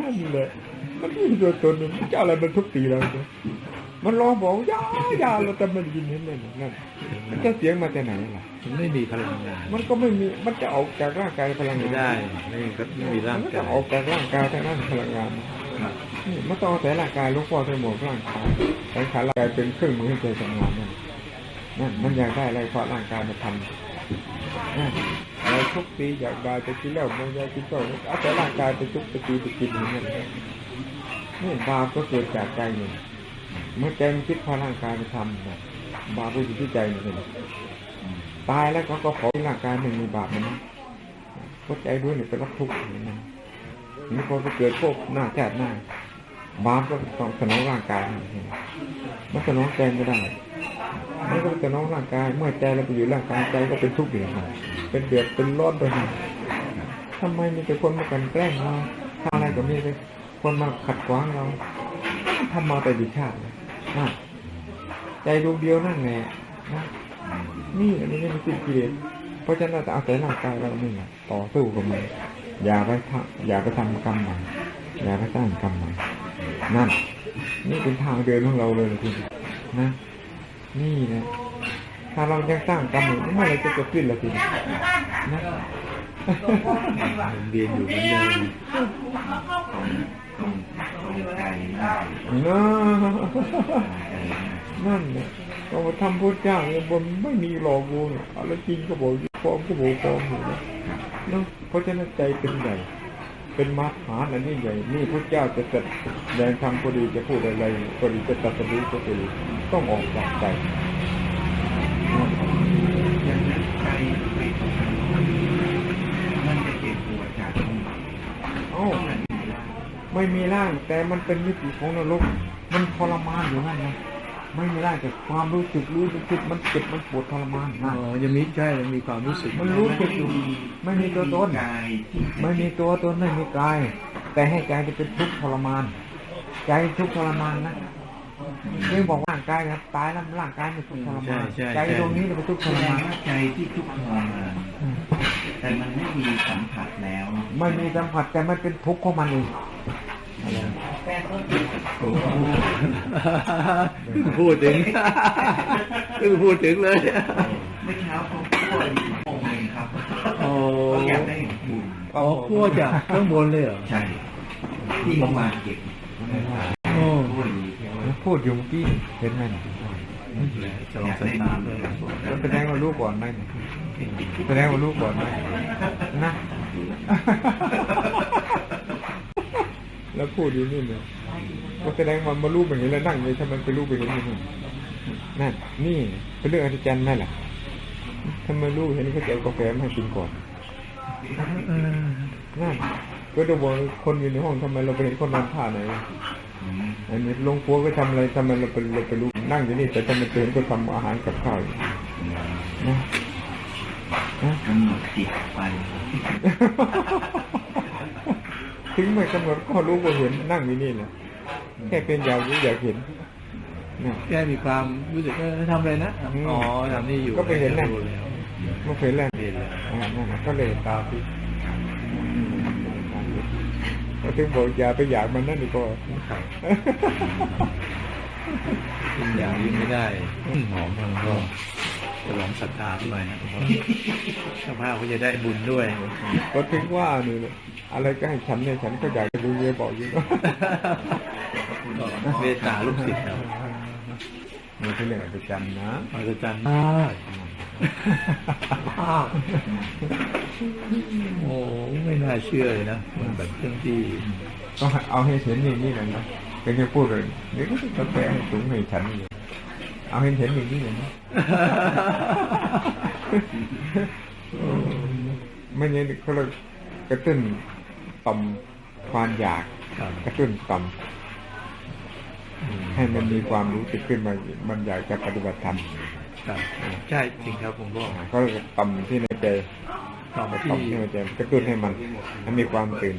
นั่นแหละมันไม่มีตัวตนมันจะอะไรมันทุบตีเราเนี่ยมันร้องบอกยายาเราแต่มันยินเห็นเลยนั่นมันจะเสียงมาแต่ไหนล่ะมันไม่มีพลังงาน มันก็ไม่มีมันจะออกจากร่างกายพลังไม่งานได้ไม่ก็ไม่มีร่างมันกาจะยออกจากร่างกายทางนั้นพลังงานครับนี่มันต้องเอาแต่ร่างกายหลูกพ่อใส่หมวกร่างกายสังขารร่างกายเป็นเครื่องมือให้ใจทำงานนั่นนั่นมันอยากได้อะไรเพราะร่างกายมันทำนั่น เราทุกปีอยากได้จะกินแล้วมันอยากกินก็เอาแต่ร่างกายไปทุกปีไปกินอย่างนั้นนี่บาปก็เกิดจากใจนี่เมื่อใจมันคิดพาร่างกายมันทำนะบาปก็อยู่ที่ใจนี่งตายแล้วก็ก็ขอร่างกายมันมีบาปมันนะเพราะใจด้วยเนี่ยเป็นรับทุกข์อย่างนั้นนี่พอไปเกิดพวกหน้าแทดหน้าบาปก็ต้องสนองร่างกายมันสนองใจไม่ได้ มันก็สนองร่างกายเมื่อใจเราไปอยู่ร่างกายใจก็เป็นทุกข์อย่างนั้นเป็นเดือดเป็นร้อนไปหมดทำไมมีแต่คนมากันแกล้งเราถ้าอะไรก็มีแต่คนมาขัดขวางเราทำมาแต่ดิชาตินะใจดวงเดียวนั่นแหละนะนี่อันนี้ไม่มีสิ่งกิเลสเพราะฉะนั้นเราจะเอาแต่ร่างกายเรานี่แหละต่อสู้กับมันอย่าไปทำอย่าไปทำกรรมใหม่อย่าไปสร้างกรรมใหม่นั่น นี่เป็นทางเดินของเราเลยคุณนะ นี่นะ ถ้าเรายังสร้างกรรมอยู่เมื่อไหรจะเกิดขึ้นละทีนะนะเรียนอยู่เหมือนเดิมนะนั่นเนี่ยเราทำพุทธเจ้าเนี่ยบนไม่มีหลอกลวงอะไรจริงก็บอกปลอมก็บอกปลอมอยู่นะเนาะเพราะฉะนั้นใจเป็นใหญ่ เป็นมาตรฐานอันนี้ใหญ่นี่พระเจ้าจะแสดงทางพอดีจะพูดอะไรพอดีจะตรัสรู้ก็ดีต้องออกจากใจอย่างนั้นใจไปทำมันจะเจ็บปวดจากที่เอ้าไม่มีร่างแต่มันเป็นมิติของนรกมันทรมานอยู่นั่นนะ ไม่มีร่างแต่ความรู้สึกรู้สึกมันเจ็บมันปวดทรมานอ๋นะอยังมีใช่ยังมีความรู้สึกมันรู้สึกอยู่ไม่มีตัวตนกายที่จะไม่มีตัวตนไม่มีกาย แต่ให้ใจจะเป็นทุกข์ทรมาน ใจทุกข์ทรมานนะเรื่องบอกว่าร่างกายครับตายแล้วร่างกายมันทุกข์ทรมานใจดวงนี้จะเป็นทุกข์ทแสรดมางนว่าใจที่ทุกข์ทรมานแต่มันไม่มีสัมผัสแล้ว ไม่มีสัมผัสแต่มันเป็นทุกข์ของมันเอง พูดถึงเพิ่งพูดถึงเลยเมื่อเช้าเขาพูดอยู่องค์หนึ่งครับอ๋อเขาอยากได้บุญอ๋อขั้วจากข้างบนเลยเหรอใช่ที่เขามาเก็บโอ้พูดอยู่ที่ว่าพูดอยู่เมื่อกี้เห็นไหมน่ะจะลองสตาร์ทเลยแล้วแสดงว่ารู้ก่อนไหมเนี่ยแสดงว่ารู้ก่อนไหมนะ แล้วพูดอยู่นี่เนี่ยว่าแสดงว่ามารู้แบบนี้แล้วนั่งเลยทำไมไปรู้ไปเห็นอย่างนี้นั่นนี่เป็นเรื่องอัศจรรย์ไหมล่ะทำไมรู้เห็นเขาจะเอากาแฟมาให้กินก่อนเออนั่นก็จะบอกคนอยู่ในห้องทำไมเราไปเห็นคนนอนท่าไหนอืมอันนี้ลงครัวก็ทำอะไรทำไมเราไปเราไปรู้นั่งอยู่นี่แต่ทำไมเตือนก็ทำอาหารกับข้าวอยู่นะนะกำหนดจิตไป ถึงไม่กำหนดก็รู้ว่าเห็นนั่งอยู่นี่แหละแค่เป็นอยากรู้อยากเห็นนะแค่มีความรู้สึกเออทำอะไรนะอ๋อทำนี่อยู่ก็ไปเห็นน่ะรู้แล้วไม่เคยแล่นเห็นแล้วอ่านั่นน่ะก็เลยตามที่ก็ถึงบอกอย่าไปอยากมันนั่นดีกว่าครับกินอย่างนี้ไม่ได้หอมมันก็ จะลองศรัทธาหน่อยนะเพราะเจ้าภาพก็จะได้บุญด้วยก็ถึงว่านี่แหละอะไรก็ให้ฉันเนี่ยฉันก็อยากจะรู้เยอะบอกอยู่เนาะก็เมตตาลูกศิษย์ครับมันเป็นเรื่องอัศจรรย์นะอัศจรรย์มากมากโอ้ไม่น่าเชื่อเลยนะมันแบบเครื่องที่ต้องเอาให้เห็นอย่างนี้เลยนะเป็นแค่พูดเลยเดี๋ยวก็จะกาแฟให้สูงให้ฉันอยู่ เอาให้เห็นอย่างนี้เลยนะไม่งั้นเขาเลยกระตุ้นต่อมความอยากครับกระตุ้นต่อมให้มันมีความรู้สึกขึ้นมา มันอยากจะปฏิบัติธรรมครับใช่จริงครับผมบอกก็ต่อมที่ในใจ ตอนต่อมที่ที่ในใจกระตุ้นให้มันให้มีความตื่น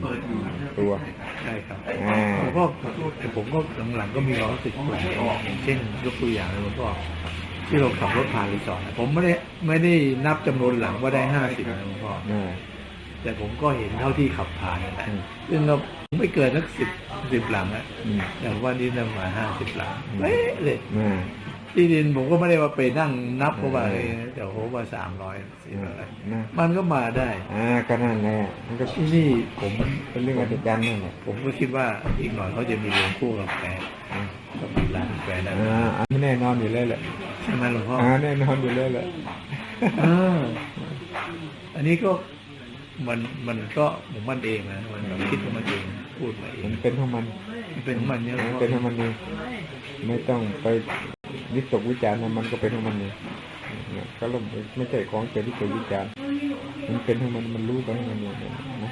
ตัว ใช่ครับอ่า หลวงพ่อขอโทษแต่ผมก็หลังๆก็มีความรู้สึกแปลกอย่างเช่นยกตัวอย่างเลยหลวงพ่อที่เราขับรถผ่านรีสอร์ทผมไม่ได้ไม่ได้นับจำนวนหลังว่าได้ห้าสิบนะหลวงพ่อ อ่า แต่ผมก็เห็นเท่าที่ขับผ่านนั่นแหละอืม ซึ่งก็ไม่เกินสักสิบสิบหลังอะอืมอย่างว่านี่ประมาณห้าสิบหลังเป๊ะเลย อ่า ที่ดินผมก็ไม่ได้ว่าไปนั่งนับเพราะว่าเอ้ยเดี๋ยวผมว่าสามร้อยสี่ร้อยนะมันก็มาได้อ่าก็นั่นแหละมันก็ที่นี่ผมเป็นเรื่องอัศจรรย์นั่นแหละผมก็คิดว่าอีกหน่อยเขาจะมีโรงคู่กาแฟอ่ากับมีร้านกาแฟแล้วอ่าอันนี้แน่นอนอยู่เลยแหละใช่ไหมหลวงพ่ออ่าแน่นอนอยู่เลยแหละเอออันนี้ก็มันมันก็ผมมันเองนะมันแบบคิดของมันเองพูดมาเอมังนเป็นของมันมัน เป็นของมันเนี่ยหลวงมันพ่อเป็นของมันเองไม่ต้องไป วิตกวิจารณ์นะมันก็เป็นของมันเองเนี่ยก็ลมไม่ใช่ของเจวิตกวิจารณ์มันเป็นของมันมันรู้ไปของมันเองนะ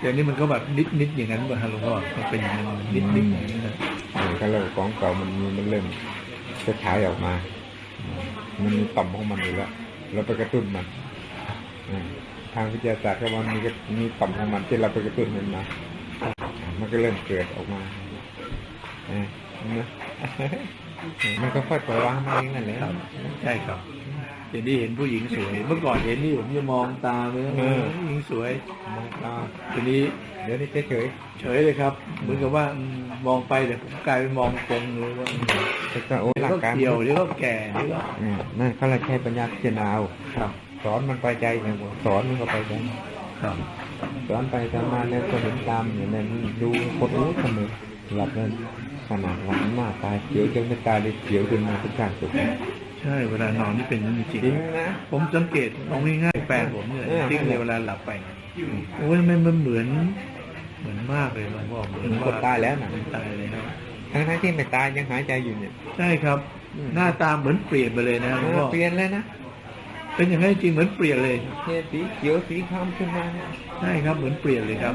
แต่นี่มันก็แบบนิดนิดๆอย่างนั้นป่ะฮะหลวงพ่อมันเป็นอย่างนั้นนิดนิดๆอย่างนั้นนะเออก็เริ่มของเก่ามันมีมันเริ่มจะฉายออกมา มันมีต่อมของมันอยู่แล้วเราไปกระตุ้นมันอ่าทางวิทยาศาสตร์ก็ว่ามันมีกระมีต่อมของมันที่เราไปกระตุ้นมันมาอ่ามันก็เริ่มเกิดออกมาอ่านะ มันก็ค่อยปล่อยวางมาเองนั่นแหละครับใช่ครับเดี๋ยวนี้เห็นผู้หญิงสวย เมื่อก่อนเห็นนี่ผมจะมองตาเลยเออผู้หญิงสวยมองตาทีนี้เดี๋ยวนี้เฉยเฉยเลยครับ เหมือนกับว่าอืมมองไปเดี๋ยวผมกลายเป็นมองตรงเลยว่าอืมๆแต่ก็โอ้เดี๋ยวร่างก็กายเกี่ยวเดี๋ยวก็แก่เดี๋ยวก็อืมนั่นเขาเลยใช้ปัญญาพิจารณาเอาครับ สอนมันไปใจไงบอกสอนมันก็ไปใจครับสอนไปทำมาแล้วก็เห็นตามอย่างนั้นดูคนรู้เสมอหลับนั้น ขนาดหลับหน้าตายเขียวจนไม่ตายเลยเขียวขึ้นมาเป็นการสุขใช่เวลานอนนี่เป็นอย่างนั้นจริงจริงนะผมสังเกตมองง่ายๆแฟนผมเนี่ยเออจริงเลยเวลาหลับไปเนี่ยโอ้ยมันมันเหมือนเหมือนมากเลยหลวงพ่อเหมือนมันคนตายแล้วนะเหมือนตายเลยครับทั้งทั้งๆที่ไม่ตายยังหายใจอยู่เนี่ยใช่ครับอืมหน้าตาเหมือนเปลี่ยนไปเลยนะครับหลวงพ่อเปลี่ยนเลยนะเป็นอย่างนั้นจริงเหมือนเปลี่ยนเลยเปลี่ยนสีเขียวสีคล้ำขึ้นมาเนี่ยใช่ครับเหมือนเปลี่ยนเลยครับ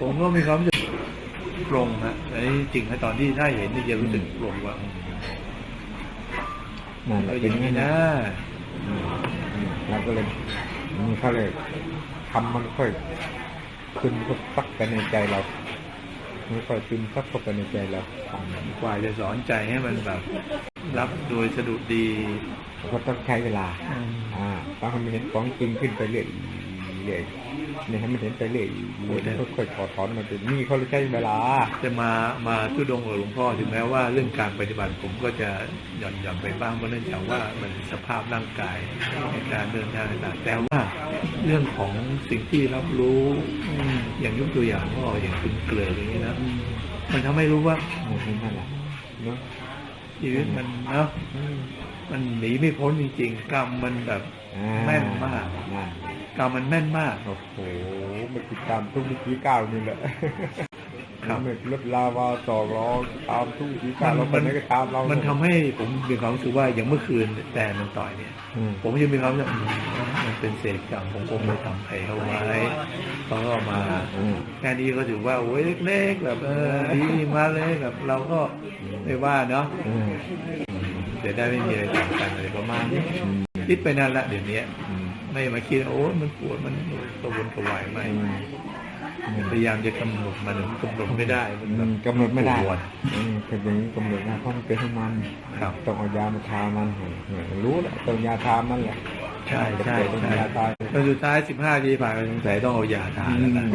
ผมก็มีความรู้สึก ปรงฮะอันนี้จริงนะตอนที่ถ้าเห็นนี่จะรู้สึกปรงว่านั่นแหเอละออเป็นย่างอย่างนี้นี้นะนะอืมอืมเราก็เลยนี่เขาเลยทำมันค่อยขึ้นก็ซักไปในใจเรามันค่อยซึมซับเข้าไปในใจเรากว่าจะสอนใจให้มันแบบ รับโดยสะดุดดีก็ต้องใช้เวลา อ่าต้องให้มันเห็นของจริงขึ้นไปเรื่อย เรื่อยเนี่ยให้มันเห็นไปเรื่อยเรื่อยค่อยๆถอดถอนมันเป็นนี่เขาเลยใช้เวลาจะมามาทุดงกับหลวงพ่อถึงแม้ว่าเรื่องการปฏิบัติผมก็จะหย่อนหย่อนไปบ้างเพราะเนื่องจากว่ามันสภาพร่างกายในการเดินทางต่างๆแต่ว่าเรื่องของสิ่งที่รับรู้อย่างยกตัวอย่างพ่ออย่างคุณเกลืออย่างนี้นะมันทำให้รู้ว่านั่นแหละเนาะชีวิตมันเนาะอื มมันหนีไม่พ้นจริงๆ กรรมมันแบบอ่าแม่นมากนั่นกรรมมันแม่นมากโอ้โหมันติดตามทุกวิธีก้าวนี่แหละครับมันรถลาวาต่อรองตามทุกวิธีก้าวเราไปไหนก็ตามเรา มัมันทำให้ผมมีความรู้สึกว่าอย่างเมื่อคืนแต่มันต่อยเนี่ยอืมผมจะมีความรู้สึกอืมมันเป็นเศษกรรมผมคงไปทำใครเขาไว้เขาก็มาอืมแค่นี้ก็ถือว่าโอ้ยเล็กๆแบบเออดีมาเลยแบบเราก็ไม่ว่าเนาะอืม จะได้ไม่มีอะไรต่างกันอะไรประมาณนี้อืมคิดไปนั่นละเดี๋ยวนี้อืมไม่มาคิดโอ้ยมันปวดมันกระวนกระวายไม่อืมพยายามจะกำหนดมันกำหนดไม่ได้ มันอืแบบมกำหนดไม่ได้ปวดอืมคืออย่างนี้กำหนดไม่ได้เพราะมันเป็นของมันครับต้องเอายามาทามันเนี่ยรู้แหละต้องยาทามันแหละใช่ใช่ต้องใช่ยาทาจนสุดท้ายสิบห้าทีผ่านไปสงสัยต้องเอายาทานอืแล้วมนะนั่น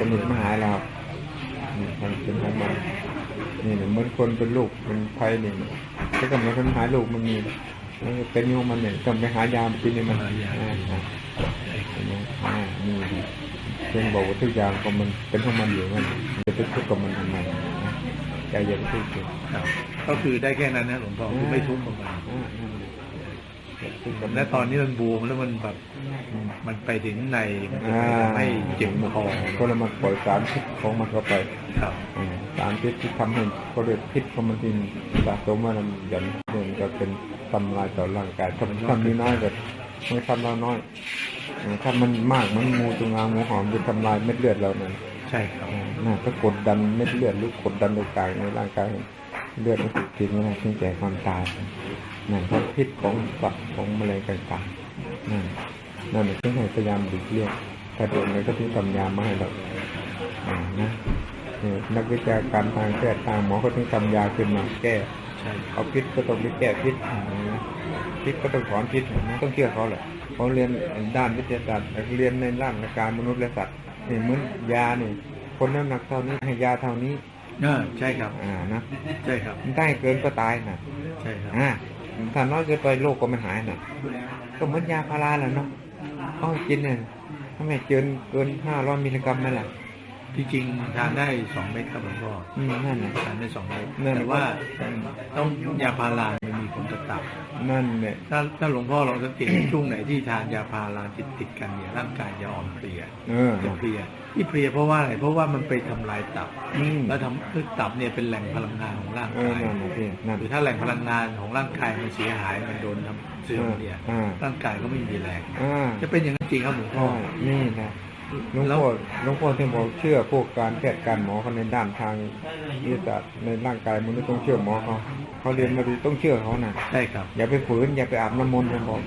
กำหนดไม่หายแล้วนี่มันเป็นของมัน นี่เนี่ยเหมือนคนเป็นลูกเป็นภัยหนึ่งถ้ากำหนดมันหายลูกมันมีมันเป็นโยมันเนี่ยต้องไปหายามกินเนี่ยมันอ่าอ่าเห็นไหมอ่านี่เช่นบอกว่าทุกอย่างก็มันเป็นของมันอยู่มันจะไปทุกข์กับมันทำไมใจเย็นทุกข์ก็คือได้แค่นั้นนะหลวงพ่อคือไม่ทุกข์กับมันอ่านั่น แหละทุกข์กับมัและตอนนี้มันบวมแล้วมันแบบอืมมันไปถึงในมันจะอ่าทำให้เจ็บคอก็เลยมันปล่อยสารพิษของมันเข้าไปครับอ่าสารพิษที่ทำให้ก็เลยพิษของมันที่สะสมมามันหย่อนเดินก็เป็นทำลายต่อร่างกายถ้าทำนี้น้อยก็ไม่ทำเราน้อยอ่าถ้ามันมากมันงูจงอางงูหอมจะทำลายเม็ดเลือดเรานั่นใช่ครับอ่าน่าก็กดดันเม็ดเลือดหรือกดดันต่างๆในร่างกาย เลือดมันถูกกินไม่ได้ถึงแก่ความตายนั่นเพราะพิษของสัตว์ของแมลงต่างๆนั่นนั่นถึงให้พยายามหลีกเลี่ยงถ้าโดนอะไรก็ที่ทำยาไมาให้เรอ่านะเนี่ยนักวิชาการทางแพทย์ทางหมอเขาถึงทำยาขึ้นมาแก้เอาพิษก็ต้องไปแก้พิษอ่พิษก็ต้องถอนพิษมันต้องเชื่อเขาแหละเขาเรียนด้านวิทยาศาสตร์เรียนในด้านการมนุษย์และสัตว์นี่เหมือนยาเนี่ยคนน้ำหนักเท่านี้ให้ยาเท่านี้ อ่าใช่ครับอ่านะใช่ครับมันได้เกินก็ตายนะใช่ครับอ่าถ้าน้อยเกินไปโรคก็ไม่หายนะก็เหมือนยาพาราแหละเนาะต้องกินเนี่ยถ้าไม่เกินเกินห้าร้อยมิลลิกรัมนั่นแหละที่ จริงทานได้สองเม็ดครับหลวงพ่ออืมนั่นแหละทานได้สองเม็ดนั่น แต่ว่าต้องยาพารามันมีผลต่อตับ นั่นเนี่ยถ้าถ้าหลวงพ่อลองสังเกต ช่วงไหนที่ทานยาพาราติดติดๆกันเนี่ยร่างกายจะอ่อนเพลียเออ จะเพลียที่เพลียเพราะว่าอะไรเพราะว่ามันไปทำลายตับ อืม แล้วทำคือตับเนี่ยเป็นแหล่งพลังงานของร่างเออกายนั่นนะพี่นั่น หรือถ้าแหล่งพลังงานของร่างกายมันเสียหายมันโดนทำเสื่อมเนี่ยอ่าร่างกายก็ไม่มีแรง อ่าจะเป็นอย่างนั้นจริงครับหลวงพ่อ ใช่นี่นะ หลวงแล้วพ่อหลวงพ่อที่บอกเชื่อพวกการแพทย์การหมอเขาในด้านทางวิทยาศาสตร์ในร่างกายมนุษย์ต้องเชื่อหมอเขาเขาเรียนมาดีต้องเชื่อเขานะใช่ครับ อย่าไปฝืนอย่าไปอาบน้ำมนต์ผมบอก